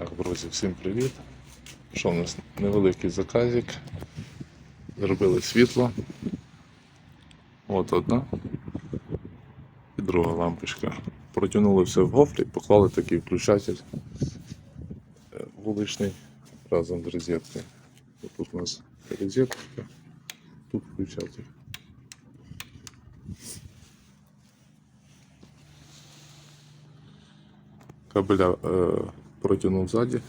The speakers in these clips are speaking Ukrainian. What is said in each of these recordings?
Так, друзі, всім привіт. Що в нас невеликий заказик. Зробили світло. От одна і друга лампочка. Протягнули все в гофрі, поклали такий включатель е, вуличний разом з розеткою. Тут у нас розетка, тут включатель. Кабеля е, протягнув ззаді,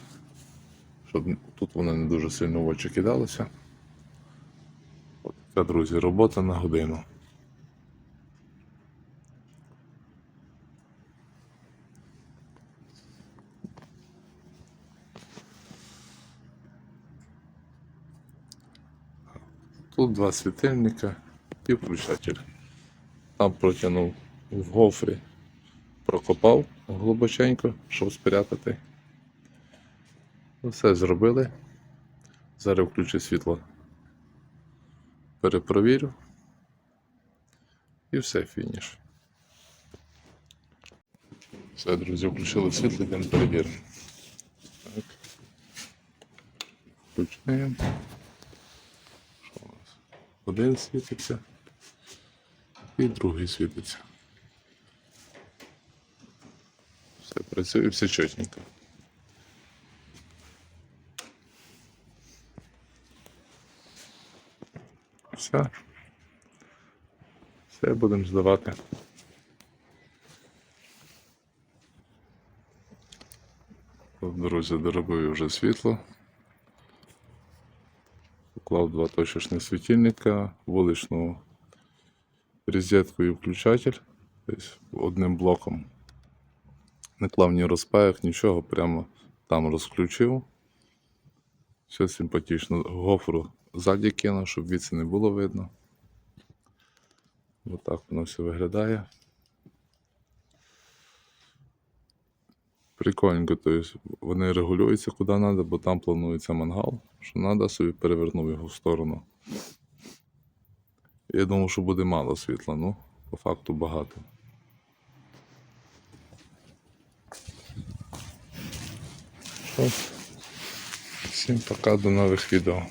щоб тут вони не дуже сильно в очі кидалися. От така, друзі, робота на годину. Тут два світильника і включатель. Там протягнув в гофрі, прокопав глибоченько, щоб спрятати. Все зробили. Зараз включу світло. Перепровірю. І все, фініш. Все, друзі, включили світло, йдемо перевіримо. Так. Включаємо. Що у нас? Один світиться. І другий світиться. Все працює, все чотенько. Все. Все будемо здавати. Друзі, доробив вже світло. Поклав два точечних світильника, вуличну розетку і включатель. Тобто одним блоком. Не клав ні розпаяк, нічого, прямо там розключив. Все симпатично. Гофру ззаді кинув, щоб віці не було видно. Отак воно все виглядає. Прикольненько, тобто вони регулюються куди треба, бо там планується мангал. Що треба, собі перевернув його в сторону. Я думав, що буде мало світла, ну, по факту багато. Всім пока, до нових відео.